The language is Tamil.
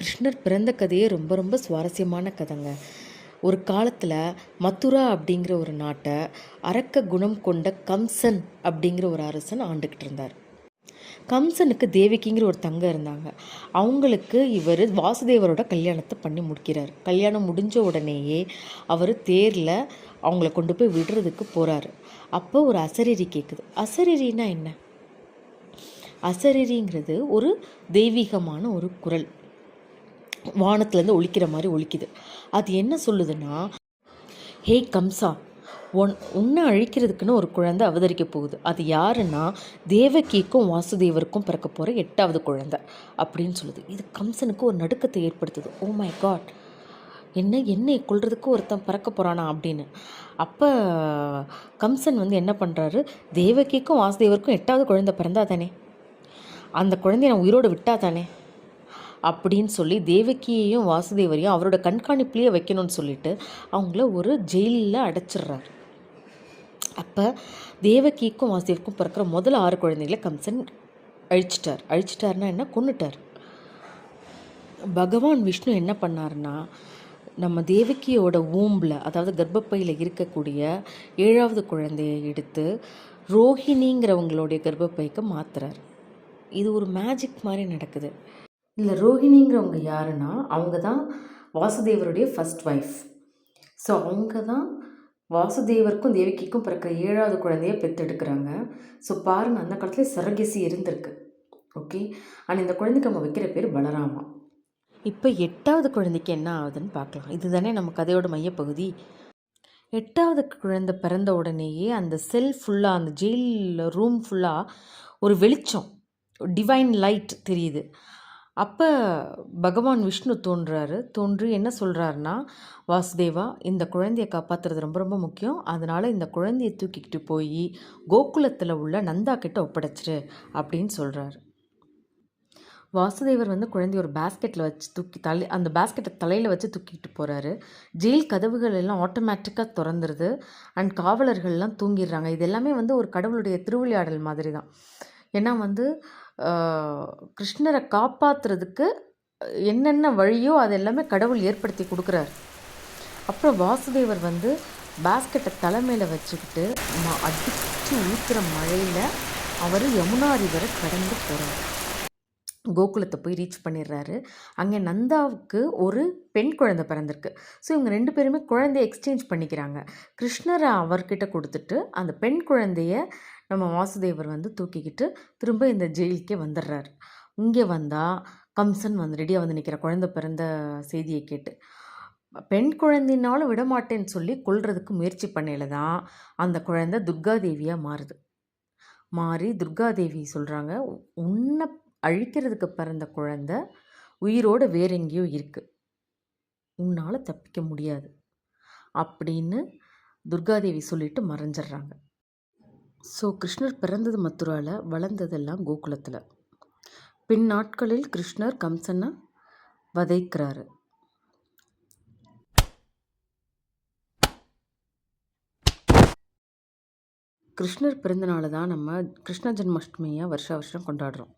கிருஷ்ணர் பிறந்த கதையே ரொம்ப ரொம்ப சுவாரஸ்யமான கதைங்க. ஒரு காலத்தில் மதுரா அப்படிங்கிற ஒரு நாட்டை அரக்க குணம் கொண்ட கம்சன் அப்படிங்கிற ஒரு அரசன் ஆண்டுக்கிட்டு இருந்தார். கம்சனுக்கு தேவிக்கிங்கிற ஒரு தங்க இருந்தாங்க. அவங்களுக்கு இவர் வாசுதேவரோட கல்யாணத்தை பண்ணி முடிக்கிறார். கல்யாணம் முடிஞ்ச உடனேயே அவர் தேரில் அவங்கள கொண்டு போய் விடுறதுக்கு போகிறாரு அப்போ ஒரு அசரீரி கேட்குது அசரீரினா என்ன? அசரீரிங்கிறது ஒரு தெய்வீகமான ஒரு குரல். வானத்துலேருந்து ஒழிக்கிற மாதிரி ஒழிக்குது அது என்ன சொல்லுதுன்னா ஹே கம்சா ஒன் உன்னை அழிக்கிறதுக்குன்னு ஒரு குழந்தை அவதரிக்க போகுது. அது யாருன்னா தேவகிக்கும் வாசுதேவருக்கும் பிறக்க போகிற எட்டாவது குழந்தை. அப்படின்னு சொல்லுது. இது கம்சனுக்கு ஒரு நடுக்கத்தை ஏற்படுத்துது. ஓ மை காட் என்ன என்னை கொள்றதுக்கு ஒருத்தன் பறக்க போகிறானா அப்படின்னு. அப்போ கம்சன் வந்து என்ன பண்ணுறாரு தேவகிக்கும் வாசுதேவருக்கும் எட்டாவது குழந்தை பிறந்தா தானே அந்த குழந்தைய நான் உயிரோடு விட்டா தானே அப்படின்னு சொல்லி தேவகியையும் வாசுதேவரையும் அவரோட கண்காணிப்புலேயே வைக்கணும்னு சொல்லிட்டு அவங்கள ஒரு ஜெயிலில் அடைச்சிடுறாரு. அப்போ தேவகிக்கும் வாசுதேவுக்கும் பிறக்கிற முதல் ஆறு குழந்தைகளை கம்சன் அழிச்சிட்டார். அழிச்சிட்டாருன்னா என்ன? கொன்னுட்டார். பகவான் விஷ்ணு என்ன பண்ணாருன்னா நம்ம தேவகியோட ஊம்பில் அதாவது கர்ப்பப்பையில் இருக்கக்கூடிய ஏழாவது குழந்தையை எடுத்து ரோஹிணிங்கிறவங்களுடைய கர்ப்பப்பைக்கு மாத்துறார். இது ஒரு மேஜிக் மாதிரி நடக்குது. இல்லை ரோஹிணிங்கிறவங்க யாருன்னா அவங்க தான் வாசுதேவருடைய ஃபர்ஸ்ட் ஒய்ஃப் ஸோ அவங்க தான் வாசுதேவருக்கும் தேவகிக்கும் பிறக்கிற ஏழாவது குழந்தைய பெற்றெடுக்கிறாங்க. ஸோ பாருங்கள் அந்த காலத்தில் சரகசி இருந்திருக்கு. ஓகே ஆனால் இந்த குழந்தைக்கு நம்ம வைக்கிற பேர் பலராமா. இப்போ எட்டாவது குழந்தைக்கு என்ன ஆகுதுன்னு பார்க்கலாம். இதுதானே நம்ம கதையோட மையப்பகுதி. எட்டாவது குழந்தை பிறந்த உடனேயே அந்த செல் ஃபுல்லாக அந்த ஜெயில் ரூம் ஃபுல்லாக ஒரு வெளிச்சம் டிவைன் லைட் தெரியுது. அப்போ பகவான் விஷ்ணு தோன்றாரு. தோன்றி என்ன சொல்கிறாருன்னா வாசுதேவா இந்த குழந்தைய காப்பாற்றுறது ரொம்ப ரொம்ப முக்கியம். அதனால் இந்த குழந்தையை தூக்கிக்கிட்டு போய் கோகுலத்தில் உள்ள நந்தா கிட்ட ஒப்படைச்சிரு அப்படின்னு சொல்கிறாரு வாசுதேவர் வந்து குழந்தைய ஒரு பேஸ்கெட்டில் வச்சு தூக்கி தலை அந்த பேஸ்கெட்டை தலையில் வச்சு தூக்கிட்டு போகிறாரு ஜெயில் கதவுகள் எல்லாம் ஆட்டோமேட்டிக்காக திறந்துருது. அண்ட் காவலர்கள்லாம் தூங்கிடுறாங்க. இது எல்லாமே வந்து ஒரு கடவுளுடைய திருவிளையாடல் மாதிரி தான் ஏன்னா வந்து கிருஷ்ணரை காப்பாற்றுறதுக்கு என்னென்ன வழியோ அது எல்லாமே கடவுள் ஏற்படுத்தி கொடுக்குறாரு. அப்புறம் வாசுதேவர் வந்து பேஸ்கெட்டை தலைமையில் வச்சுக்கிட்டு ம- அடிச்சு ஊற்றுற மழையில் அவர் யமுனா ரிவரை கடந்து போகிறார் கோகுலத்தை போய் ரீச் பண்ணிடுறாரு. அங்கே நந்தாவுக்கு ஒரு பெண் குழந்தை பிறந்திருக்கு. ஸோ இவங்க ரெண்டு பேருமே குழந்தைய எக்ஸ்சேஞ்ச் பண்ணிக்கிறாங்க. கிருஷ்ணரை அவர்கிட்ட கொடுத்துட்டு அந்த பெண் குழந்தைய நம்ம வாசுதேவர் வந்து தூக்கிக்கிட்டு திரும்ப இந்த ஜெயிலுக்கே வந்துடுறாரு இங்கே வந்தால் கம்சன் வந்து ரெடியாக வந்து நிற்கிற குழந்தை பிறந்த செய்தியை கேட்டு பெண் குழந்தைனாலும் விடமாட்டேன்னு சொல்லி கொள்றதுக்கு முயற்சி பண்ணையில தான் அந்த குழந்தை துர்காதேவியாக மாறுது. மாறி துர்காதேவி சொல்கிறாங்க உன்னை அழிக்கிறதுக்கு பிறந்த குழந்த உயிரோட வேற எங்கேயோ இருக்குது உன்னால் தப்பிக்க முடியாது. அப்படின்னு துர்காதேவி சொல்லிட்டு மறைஞ்சிடுறாங்க ஸோ கிருஷ்ணர் பிறந்தது மதுராவில் வளர்ந்ததெல்லாம் கோகுலத்தில். பின் நாட்களில் கிருஷ்ணர் கம்சனை வதைக்கிறாரு. கிருஷ்ணர் பிறந்தனால தான் நம்ம கிருஷ்ண ஜென்மாஷ்டமியாக வருஷ வருஷம் கொண்டாடுறோம்.